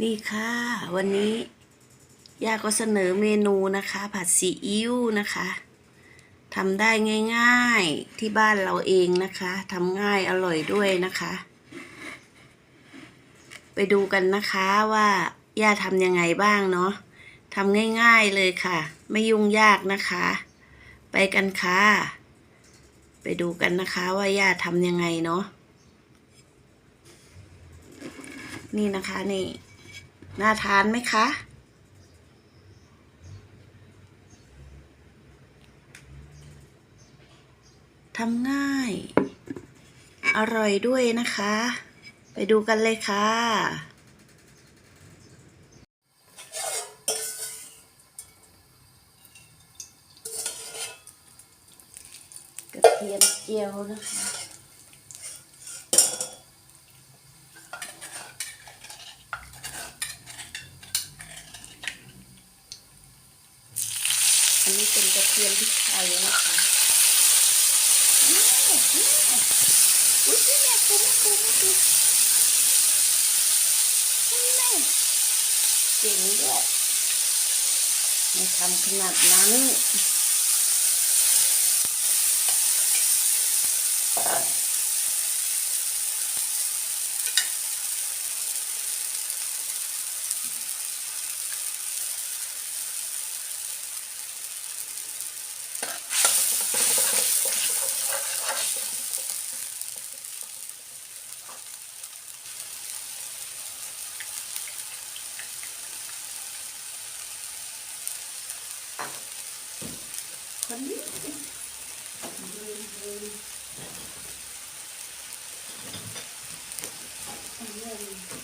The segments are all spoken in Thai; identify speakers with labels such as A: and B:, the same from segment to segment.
A: นี่ค่ะ วันนี้ย่าก็เสนอเมนูนะคะ ผัดซีอิ๊วนะคะทำได้ง่ายๆที่บ้านเราเองนะคะทำง่ายอร่อยด้วยนะคะ ไปดูกันนะคะว่าย่าทำยังไงบ้างเนาะทำง่ายๆเลยค่ะ ไม่ยุ่งยากนะคะ ไปกันค่ะ ไปดูกันนะคะว่าย่าทำยังไงเนาะนี่นะคะนี่ น่าทานไหมคะ ทำง่าย อร่อยด้วยนะคะ ไปดูกันเลยค่ะกระเทียมเจียวนะคะ อันนี้เป็นกระเทียมพริกไทยนะคะอื้ออื้อ อุ้ยพี่แม่กูแม่กูแม่กูแม่เก่งด้วยไม่ทำขนาดนั้นคน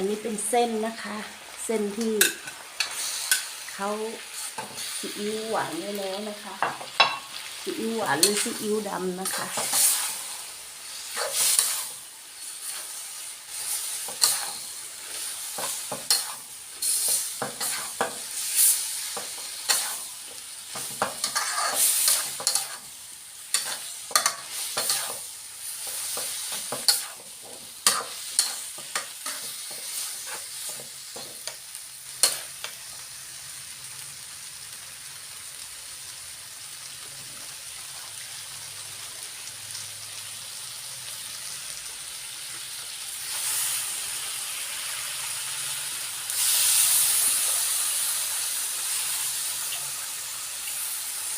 A: อันนี้เป็นเส้นนะคะ เส้นที่เขาซีอิ๊วหวานไว้แล้วนะคะซีอิ๊วหวานหรือซีอิ๊วดำนะคะ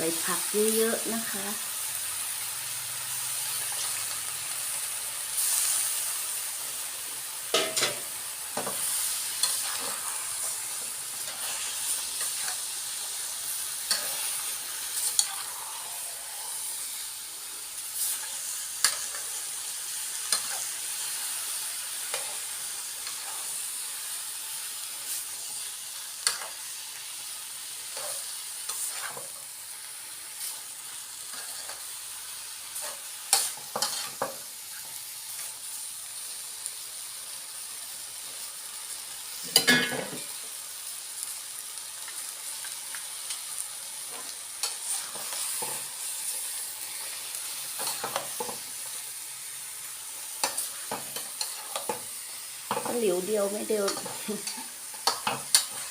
A: ใส่ผักเยอะๆนะคะ ก็หลิวเดียวไม่เดียว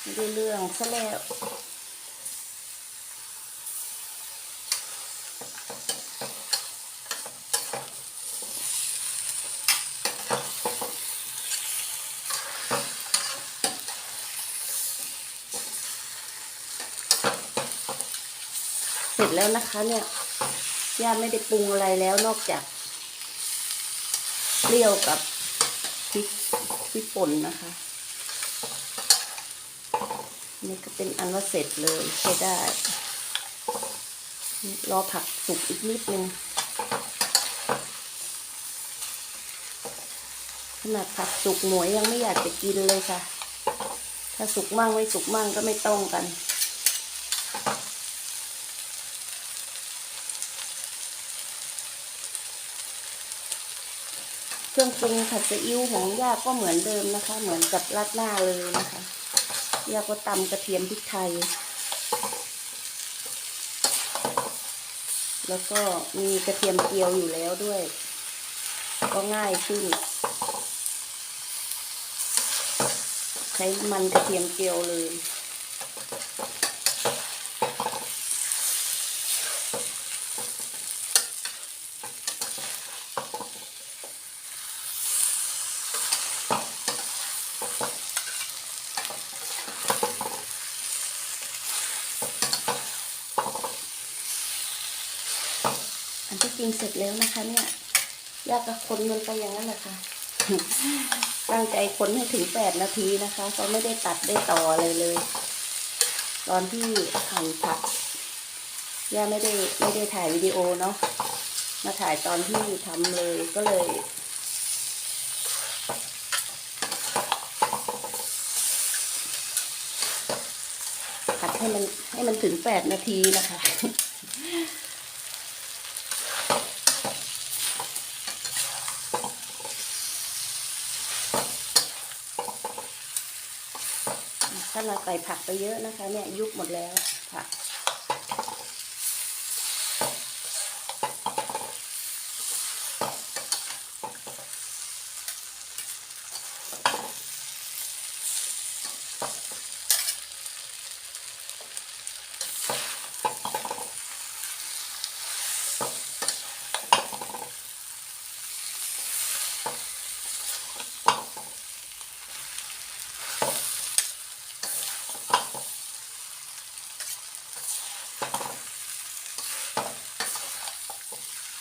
A: ไม่ได้เรื่องซะแล้วเสร็จแล้วนะคะเนี่ยย่าไม่ได้ปรุงอะไรแล้วนอกจากเปรี้ยวกับพริก พริกป่นนะคะนี่ก็เป็นอันว่าเสร็จเลยใช้ได้รอผักสุกอีกนิดนึงขนาดผักสุกหมวยยังไม่อยากจะกินเลยค่ะ ถ้าสุกมั่งไม่สุกมั่งก็ไม่ต้องกัน รื่องปรุงผัดซีอิ๊วของย่าก็เหมือนเดิมนะคะ เหมือนกับราดหน้าเลยนะคะย่าก็ตำกระเทียมพริกไทย แล้วก็มีกระเทียมเจียวอยู่แล้วด้วย ก็ง่ายขึ้น ใช้มันกระเทียมเจียวเลย อันที่จริงเสร็จแล้วนะคะเนี่ยยากกับคนมันไปอย่างนั้นแหละค่ะตั้งใจคนให้ถึงแปดนาทีนะคะก็ไม่ได้ตัดได้ต่ออะไรเลย ตอนที่หั่นผักย่าไม่ได้ไม่ได้ถ่ายวิดีโอเนาะมาถ่ายตอนที่ทำเลยก็เลยผัดให้มันให้มันถึงแปดนาทีนะคะ ถ้าเราใส่ผักไปเยอะนะคะ เนี่ยยุบหมดแล้วผัก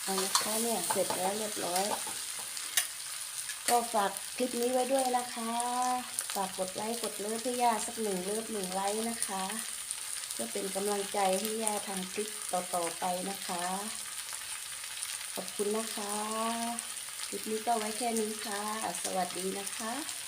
A: เอานะคะเนี่ยเสร็จแล้วเรียบร้อย ก็ฝากคลิปนี้ไว้ด้วยนะคะ ฝากกดไลค์กดเลิฟให้ย่าสักหนึ่งเลิฟหนึ่งไลค์นะคะเพื่อเป็นกำลังใจให้ย่าทำคลิปต่อๆไปนะคะ ขอบคุณนะคะ คลิปนี้ก็ไว้แค่นี้ค่ะ สวัสดีนะคะ